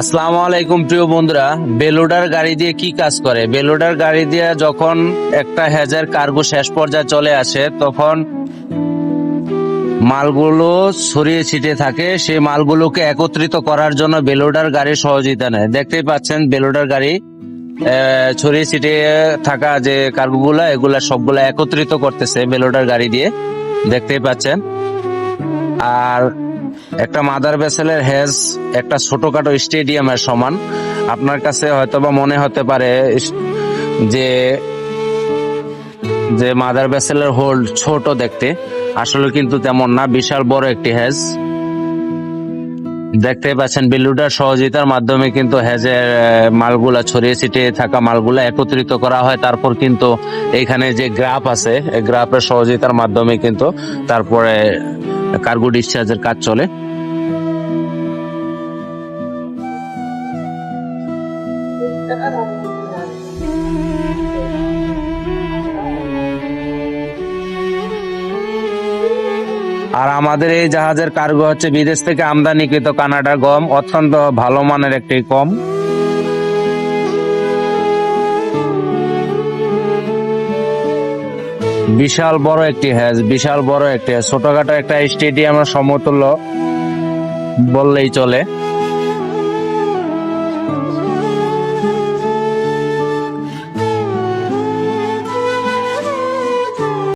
আসসালামু আলাইকুম, প্রিয় বন্ধুরা। বেলোডার গাড়ি দিয়ে কি কাজ করে? বেলোডার গাড়ি দিয়ে যখন একটা হ্যাজের কার্গো শেষ পর্যায়ে চলে আসে, তখন মালগুলো ছড়িয়ে ছিটিয়ে থাকে। সেই মালগুলোকে একত্রিত করার জন্য বেলোডার গাড়ির সহযোগিতা নেয়। দেখতেই পাচ্ছেন, বেলোডার গাড়ি ছড়িয়ে ছিটিয়ে থাকা যে কার্গোগুলা, এগুলা সবগুলা একত্রিত করতেছে বেলোডার গাড়ি দিয়ে। দেখতেই পাচ্ছেন। আর একটা মাদার ভেসেলের হেজ একটা ছোটখাটো স্টেডিয়ামের সমান। আপনার কাছে হয়তোবা মনে হতে পারে যে যে মাদার ভেসেলের হোল্ড ছোট দেখতে, আসলে কিন্তু তেমন না, বিশাল বড় একটি হেজ দেখতে পাচ্ছেন বিলুডার সহযোগিতার মাধ্যমে কিন্তু হেজের মালগুলা ছড়িয়ে ছিটিয়ে থাকা মালগুলা একত্রিত করা হয়। তারপর কিন্তু এখানে যে গ্রাফ আছে গ্রাফের সহযোগিতার মাধ্যমে কিন্তু তারপরে কার্গো ডিসচার্জের কাজ চলে। আর আমাদের এই জাহাজের কার্গো হচ্ছে বিদেশ থেকে আমদানিকৃত কানাডা গম, অত্যন্ত ভালো মানের একটি গম। বিশাল বড় একটি হ্যাজ বিশাল বড় একটি। ছোটখাটো একটা স্টেডিয়াম সমতুল্য বললেই চলে